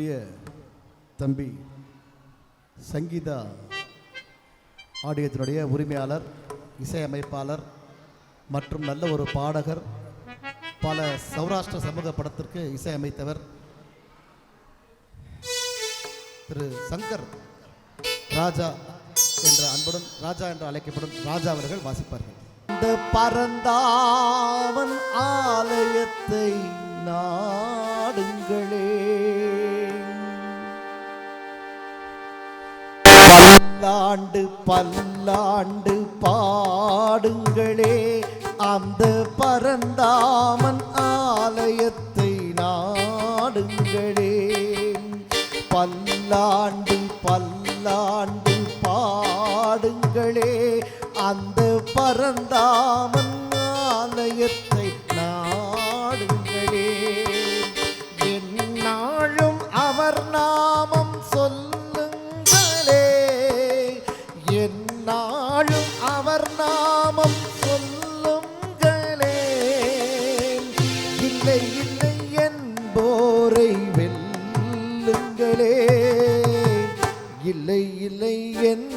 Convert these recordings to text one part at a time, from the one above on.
அன்பிற்குரிய தம்பி சங்கீதா ஆடியத்தினுடைய உரிமையாளர் இசையமைப்பாளர் மற்றும் நல்ல ஒரு பாடகர் பல சௌராஷ்டிர சமூக படத்திற்கு இசையமைத்தவர் திரு சங்கர் ராஜா என்ற அன்புடன் ராஜா என்று அழைக்கப்படும் ராஜா அவர்கள் வாசிப்பார்கள். இந்த பரந்தாவன் ஆலயத்தை நாடுங்களே. பல்லாண்டு பல்லாண்டு பாடுங்களே. அந்த பரந்தாமன் ஆலயத்தை நாடுங்களே. பல்லாண்டு பல்லாண்டு பாடுங்களே. அந்த பரந்தாமன் இல்லை இல்லை என்போரை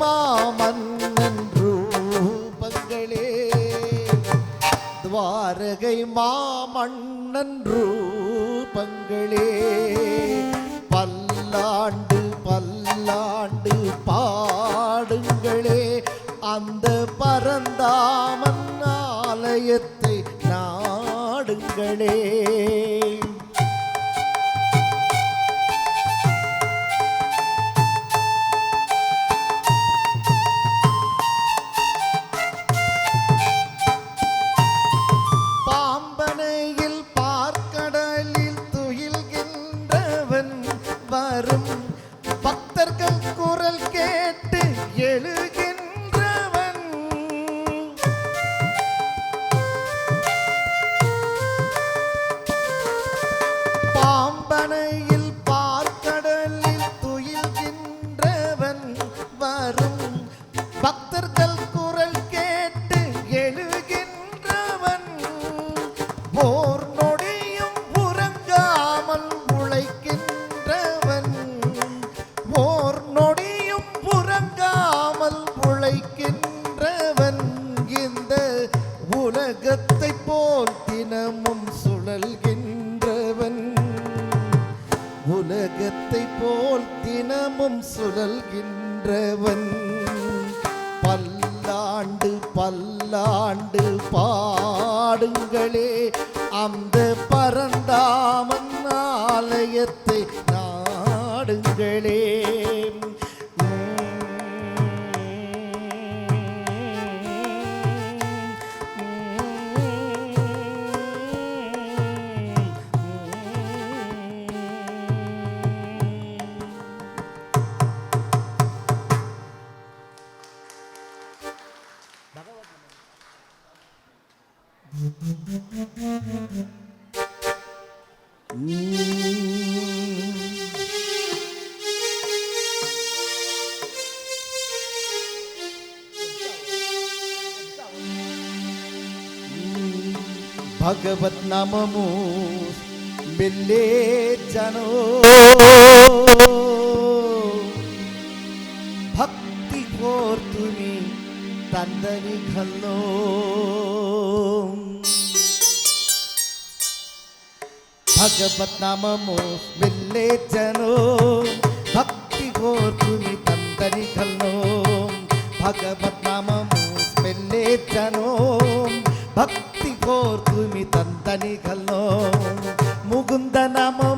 மாமன்னன் ரூபங்களே துவாரகை மாமன்னன் ரூபங்களே பல்லாண்டு பல்லாண்டு பாடுங்களே அந்த பரந்தாமன் ஆலயத்தை நாடுங்களே. பாம்பனையில் ભાગવત નામમું બિલ્લે જનો ભક્તિ કોર્તુમી તંદની ખલ્લો ભગવત નામમો બિલ્લે જનો ભક્તિ કોર્તુમી તંદની ખલ્લો ભગવત નામમો બિલ્લે જનો ભક્તિ ಕೋರ್ತುಮಿ ತಂದನಿಗಲ್ಲೋ ಮುಗುಂದನಮೋ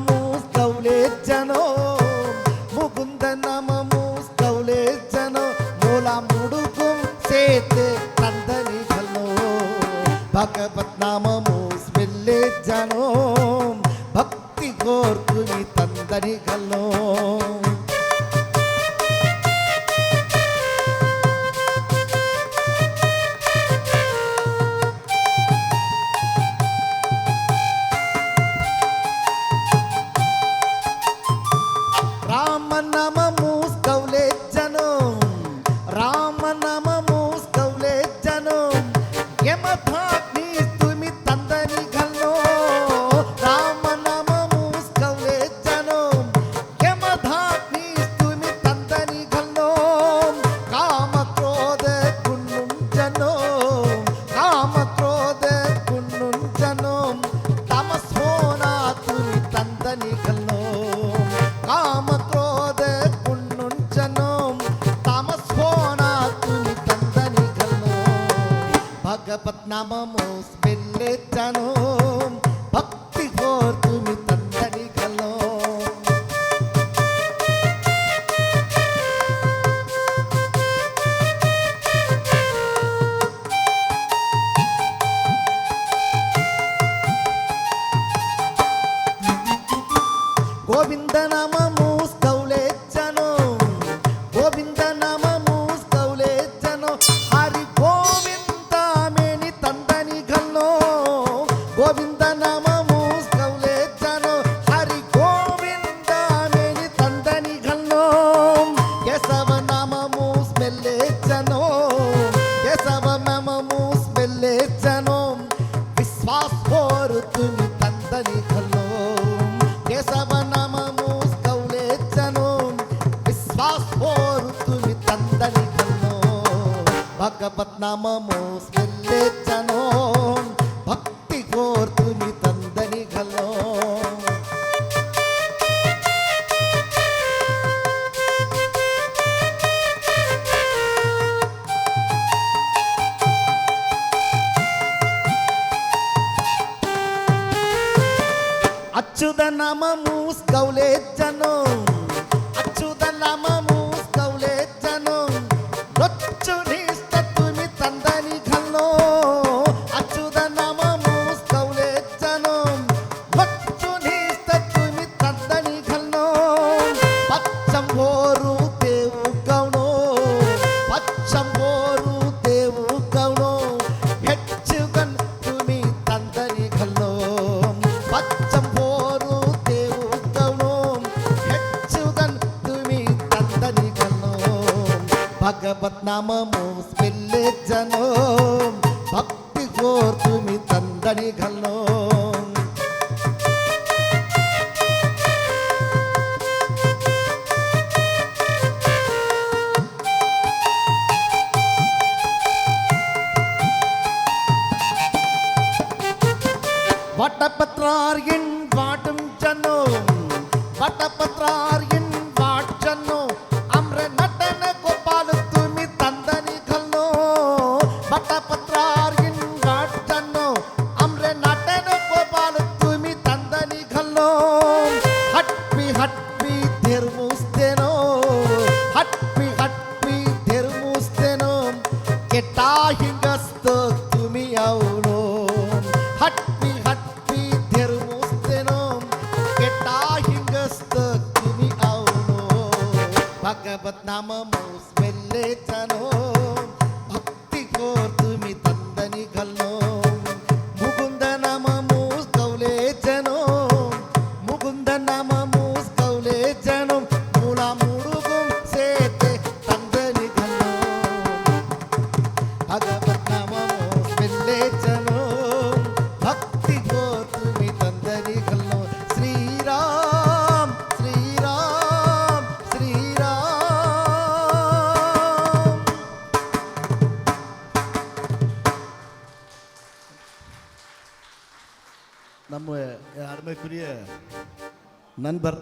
நண்பர்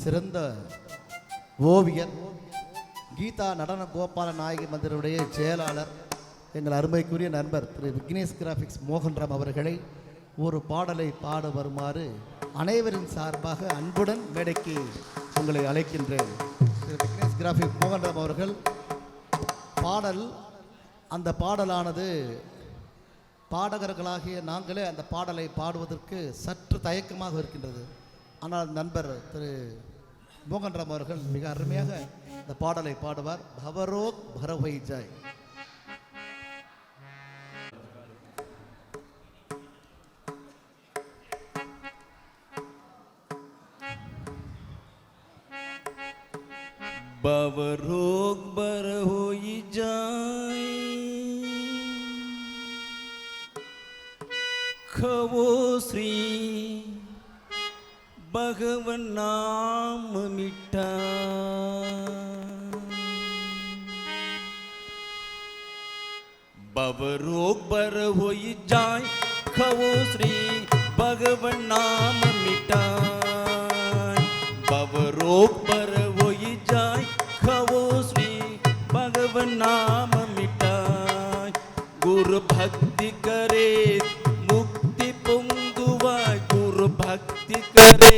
சிறந்த ஓவியர் கீதா நடன கோபால நாயகி மந்திரனுடைய செயலாளர் எங்கள் அருமைக்குரிய நண்பர் திரு விக்னேஷ் கிராஃபிக்ஸ் மோகன்ராம் அவர்களை ஒரு பாடலை பாட வருமாறு அனைவரின் சார்பாக அன்புடன் மேடைக்கு உங்களை அழைக்கின்றேன். திரு விக்னேஷ் கிராஃபிக் மோகன்ராம் அவர்கள் பாடல் அந்த பாடலானது பாடகர்களாகிய நாங்களே அந்த பாடலை பாடுவதற்கு சற்று தயக்கமாக இருக்கின்றது. ஆனால் நண்பர் திரு மோகன்ராம் அவர்கள் மிக அருமையாக இந்த பாடலை பாடுவார். பவரோக் பரவை ஜாய். பவரோ করে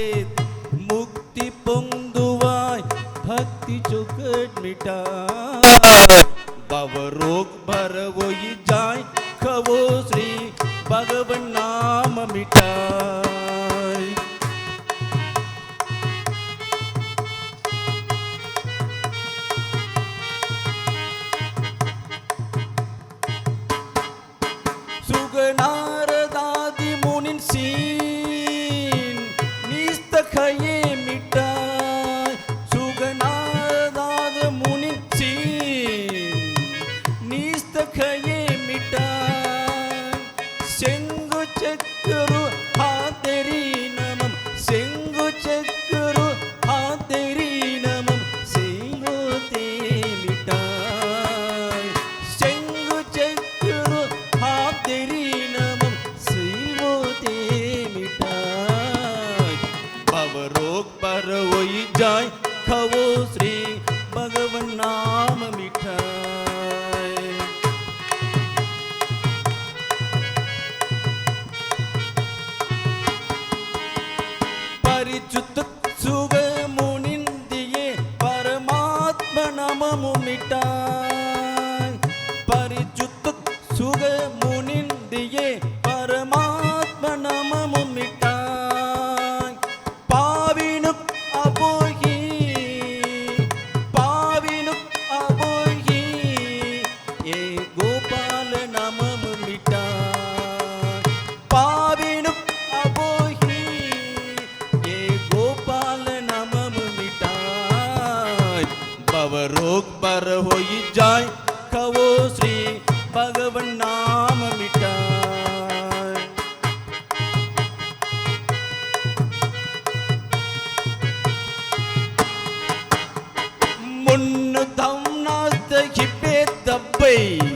सब रोग पर हो जाए खवो श्री भगवान नाम मिटाए मुन्न धम नास्त हिपे तब्बई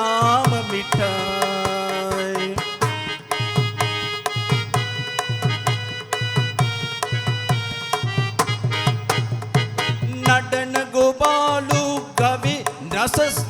நாமமிட்டாய். நடன கோபாலு கவி ரசஸ்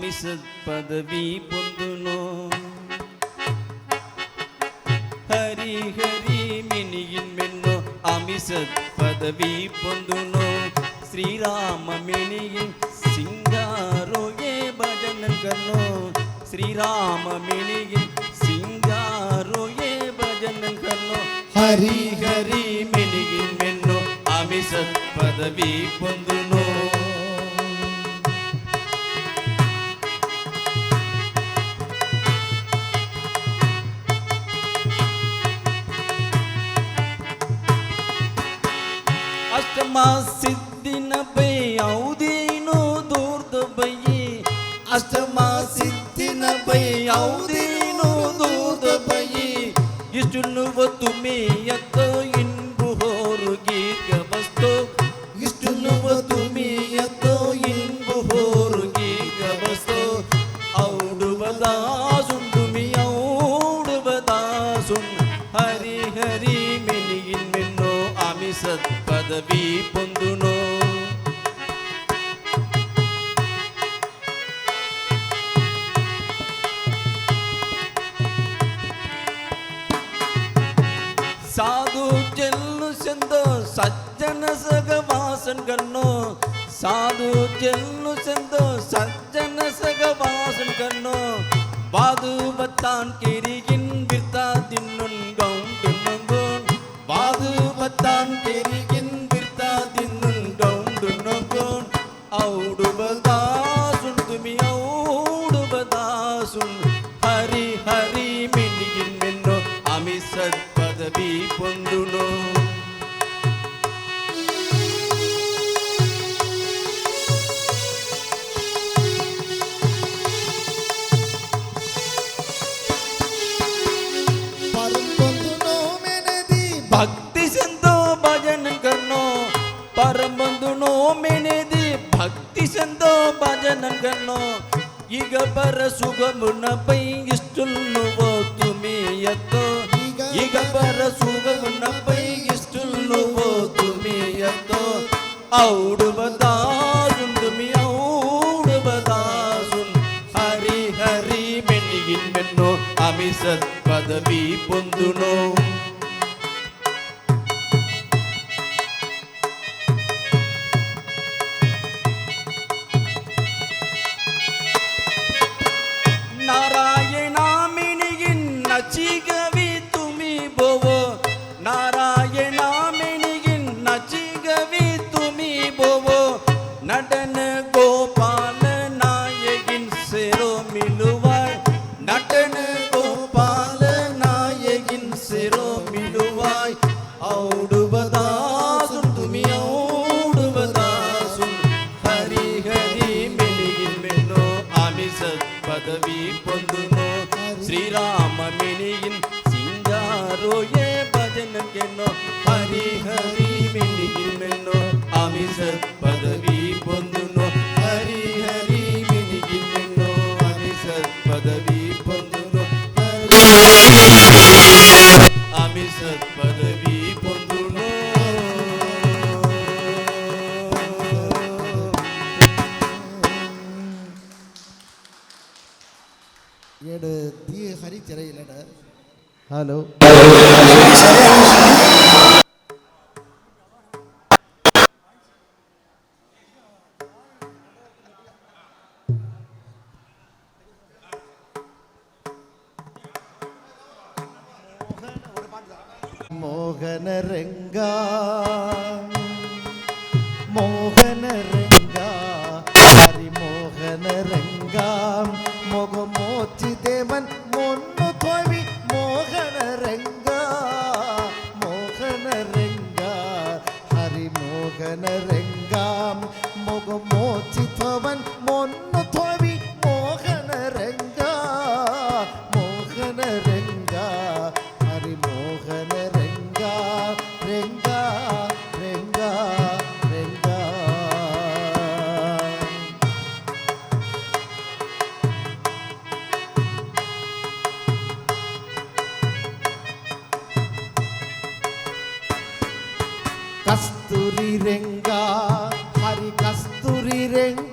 আমি সৎপদবী பொந்துனோ. ஹரி ஹரி மினியின் மென்னோ আমি সৎপদবী பொந்துனோ. ஸ்ரீராம மினியின் சிங்காரோயே பஜன கண்ணோ. ஸ்ரீராம மினியின் சிங்காரோயே பஜன கண்ணோ. ஹரி ஹரி மினியின் மென்னோ আমি সৎপদবী பொந்துனோ. ಅಷ್ಟಮ ಸಿದ್ದಿನ ಬೈ, ಯಾವುದೇನೋ ದೂರ್ದ ಬೈ. ಅಷ್ಟಮ ಸಿದ್ದಿನ ಬೈ, ಯಾವುದೇನೋ ದೂರ್ದ ಬೈ. ಇಷ್ಟು ನುವ ಮೇಯತ್ತ ಸಗವಾಸನ್ ಕಣ್ಣೋ ಸಾಧು ಚೆಲ್ಲು ಚಂದ ಸಜ್ಜನ ಸಗವಾಸನ್ ಕಣ್ಣೋ ಬಾದು ಬತ್ತಾನ್ ಕೆರಿಗಿನ್ ಬಿರ್ತಾ ತಿನ್ನುನ್ ಗೌನ್ ದುನ್ನಗೋನ್ ಬಾದು ಬತ್ತಾನ್ ಕೆರಿಗಿನ್ ಬಿರ್ತಾ ತಿನ್ನುನ್ ಗೌನ್ ದುನ್ನಗೋನ್ ಔಡು ಪರಬಂಧುನೋ ಮೆನೆದಿ ಭಕ್ತಿ ಸಂತೋ ಭಜನ ಕರ್ನೋ ಈಗ ಪರ ಸುಗಮುನ ಪೈ ಇಷ್ಟುಲ್ಲುವೋ ತುಮಿಯತ್ತೋ ಈಗ ಪರ ಸುಗಮುನ ಪೈ ಇಷ್ಟುಲ್ಲುವೋ ತುಮಿಯತ್ತೋ ಔಡುಬದಾಸುನ್ ತುಮಿ ಔಡುಬದಾಸುನ್ ಹರಿ ಹರಿ ಮೆನ್ನಿಗಿನ್ ಮೆನ್ನೋ ಅಮಿಸತ್ ಪದವಿ ಪೊಂದುನೋ மோகன ரெங்கா கஸ்தூரி ரெங்கா ஹரி கஸ்தூரி ரெங்கா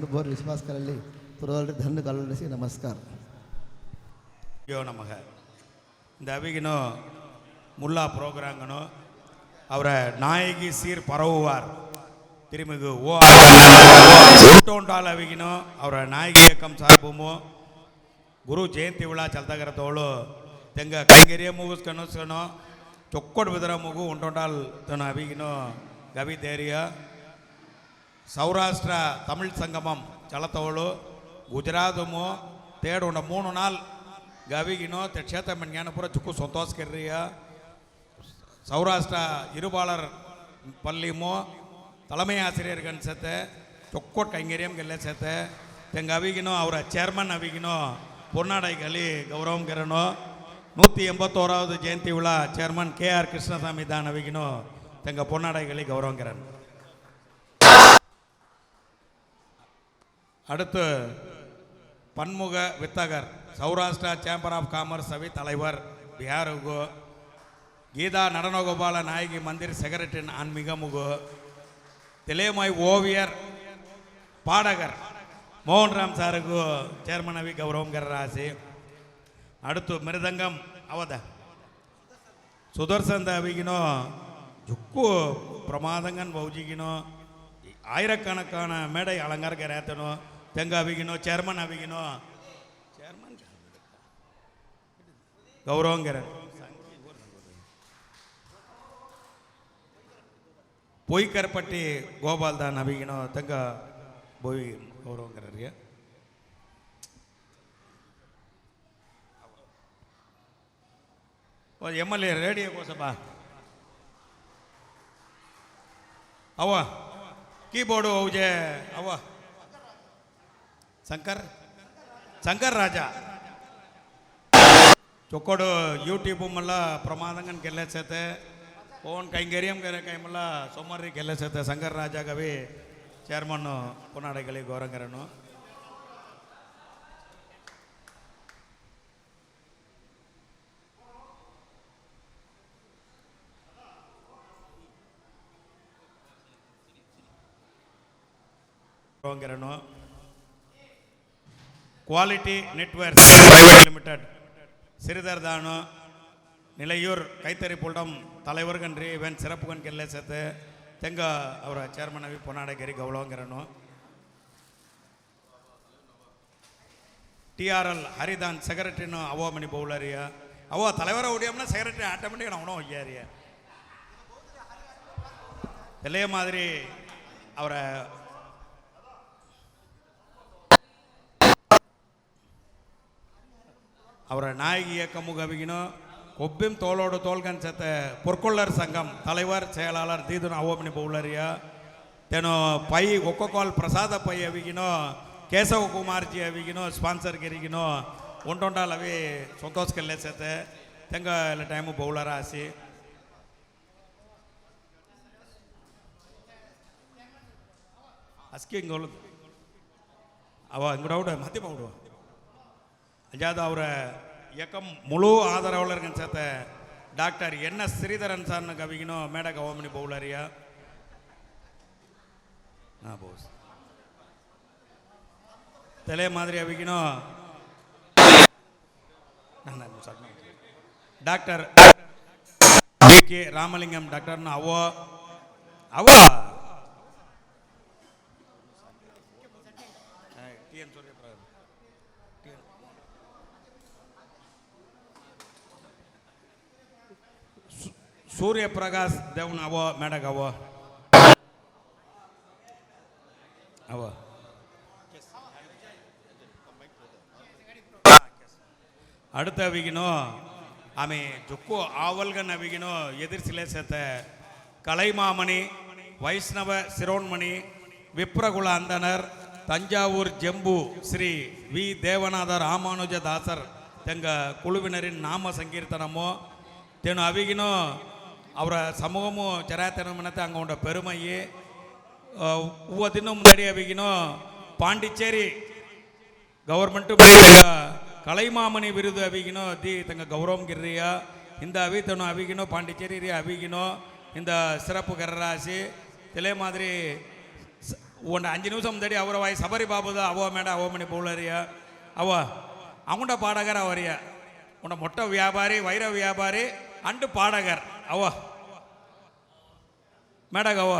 ಒಂದು ಬೋರ್ ವಿಶ್ವಾಸಕರಲ್ಲಿ ಪುರೋಲ್ರಿ ಧನ್ಯ ಕಲ್ವರಿಸಿ ನಮಸ್ಕಾರ ಯೋ ನಮಗ இந்த அவிகனும் முல்லா புரோக்ராங்கனும் அவரை நாயகி சீர் பரவுவார் திருமிகு ஓ அவிகனும் அவரை நாயகி இயக்கம் சார்புமோ ಗುರು ಜಯಂತಿ ಉಳ ಚಲ್ತಾಗಿರತ್ತವಳು ತೆಂಗ ಕಂಗೇರಿಯ ಮುಗಿಸ್ಕೊಂಡು ಚೊಕ್ಕೊಡ್ ಬಿದರ ಮಗು ಉಂಟೊಂಡಾಲ್ ತನ್ನ ಅವಿಗಿನೋ ಗವಿ ದೇರಿಯ சௌராஷ்டிரா தமிழ் சங்கமம் ಚಲತವಳು ಗುಜರಾತಮು ತೇಡು ಉಂಡ ಮೂನು ನಾಲ್ ಗವಿಗಿನೋ ಕ್ಷೇತ್ರ ಮಣ್ಯಾನಪುರ ಚುಕ್ಕು ಸಂತೋಷ್ ಕೆರ್ರಿಯ இருபாளர் ಇರುಬಾಳರ್ ಪಲ್ಲಿಮು தலைமை ஆசிரியர் கணிசத்தை தொக்கோட் கைங்கரியம் கெல்லசத்தை எங்கள் அவிகினோ அவரை சேர்மன் அவிகினோ பொன்னாடை கலி கௌரவம் கரனோ நூற்றி எண்பத்தோராவது ஜெயந்தி விழா சேர்மன் கே ஆர் கிருஷ்ணசாமி தான் அவிகினோ எங்கள் பொன்னாடை கலி கௌரவம் கரன் அடுத்து பன்முக வித்தகர் சௌராஷ்டிரா சேம்பர் ஆஃப் காமர்ஸ் சபை தலைவர் பிஹாருகு கீதா நடனகோபால நாயகி மந்திர் செக்ரட்டரின் ஆன்மீக முகு திலேமாய் ஓவியர் பாடகர் மோகன்ராம் சாருக்கு சேர்மனவி கௌரவங்கிற ராசி அடுத்து மிருதங்கம் அவத சுதர்சன் தவிகினோ ஜுக்கு பிரமாதங்கன் பௌஜிக்கினோ ஆயிரக்கணக்கான மேடை அலங்காரக்கர் ஏற்றணும் ತೆಂಗ ಅವಿಗಿನೋ சேர்மன் ಅವಿಗಿನೋ ಚೇರ್ಮನ್ ಗೌರವಂಗರ பொய்கர்பட்டி கோபால் தான் நபிகினோ தங்க போய் ஓ எம்எல்ஏ ரேடியோ கோசப்பா. அவ்வா. கீபோர்டு ஓஜே அவ்வா. శంకర్ శంకర్ రాజా చొక్కడు యూట్యూబ్ మళ్ళా ప్రమాదంగా గెలేసేతే ఓన్ కైంగర్యం కై మళ్ళా సోమవారి గెలేసేతే శంకర్ రాజా కవి చైర్మన్ పునాడగలి గౌరంగరను గౌరంగరను குவாலிட்டி நெட்வொர்க் லிமிடெட் சிறிதர் தானு நிலையூர் கைத்தறி புல்டம் தலைவர்கன்றி இவன் சிறப்புகன் ಕೆಲ್ಲೆ ಸತೆ ತೆಂಗ ಅವರ ಚೇರ್ಮನ್ ಅವಿ ಪೊನಾಡಗೇರಿ ಗೌಳವಂಗಿರನು ಟಿ ಆರ್ ಎಲ್ ಹರಿದಾನ್ ಸೆಕ್ರೆಟರಿನು ಅವೋ ಮನಿ ಬೌಲರಿಯ ಅವೋ தலைவர ஓடியோம்னா செக்ரட்டரி ஆட்டோமேட்டிக்காக அவனும் ஒய்யாரியா இதே மாதிரி அவரை ಅವರ நாயகி இயக்கமுக அவிகினோ கொப்பிம் தோளோடு தோல்கன் செத்த பொற்கொள்ளர் சங்கம் தலைவர் செயலாளர் தீதுன் அவோமணி பவுலரியா ତେଣୁ ಪೈ ಒಕ್ಕೊಕ್ಕಾಲ್ ಪ್ರಸಾದ ಪೈ ಅವಿಗಿನೋ ಕೇಶವ ಕುಮಾರ್ಜಿ ಅವಿಗಿನೋ ಸ್ಪಾನ್ಸರ್ ಗಿರಿಗಿನೋ ಉಂಟೊಂಡಾಲ್ ಅವಿ ಸಂತೋಷ್ ಕೆಲ್ಲೆ ಸತೆ ತೆಂಗ ಎಲ್ಲ ಟೈಮು ಬೌಲರ ಆಸಿ ಅಸ್ಕಿ ಹಿಂಗೆ ಅವ ಹಿಂಗಡೌಡ ಮತ್ತೆ ಬೌಡು அஜாத் அவரை இயக்கம் முழு ஆதரவில் இருக்குன்னு சேர்த்த டாக்டர் என்ன ஸ்ரீதரன் சார்னு கவிக்கணும். மேடக ஓமினி பவுலரியா ஆ போஸ் தெலே மாதிரி அவிக்கணும். டாக்டர் கே ராமலிங்கம் டாக்டர்னு அவோ. அவா? சூரிய பிரகாஷ் ದೇವ್ನ ಅವೋ ಮೇಡಗ ಅವೋ ಅವೋ அடுத்த அவிக்கணும். ஆமே ஜொக்கு ஆவல்கன் அவிக்கணும். எதிர்சிலே சேர்த்த கலைமாமணி வைஷ்ணவ சிரோன்மணி விப்ரகுல அந்தனர் தஞ்சாவூர் ஜெம்பு ஸ்ரீ வி. தேவநாதர் ராமானுஜதாசர் எங்கள் குழுவினரின் நாம சங்கீர்த்தனமோ. தென் அவிகினும் அவரை சமூகமும் ஜராத்தனத்தை அங்கே உண்ட பெருமையே ஒவ்வொன்றும் முன்னாடி அவைக்கணும் பாண்டிச்சேரி கவர்மெண்ட்டும் கலைமாமணி விருது அவிக்கணும். தி தங்க கௌரவம் கிர்றியா இந்த அவித்தனும் அவிக்கணும் பாண்டிச்சேரி அவிக்கணும். இந்த சிறப்பு கரராசி இதே மாதிரி ஒன்று அஞ்சு நிமிஷம் முன்னாடி அவரை வாய் சபரி பாபு தான். அவ மேடம் அவ மணி போலறியா அவ அவங்கள்ட பாடகர் அவரியா உன்னை மொட்டை வியாபாரி வைர வியாபாரி அண்டு பாடகர். ಅವ ಮಾಡಾಗ ಅವ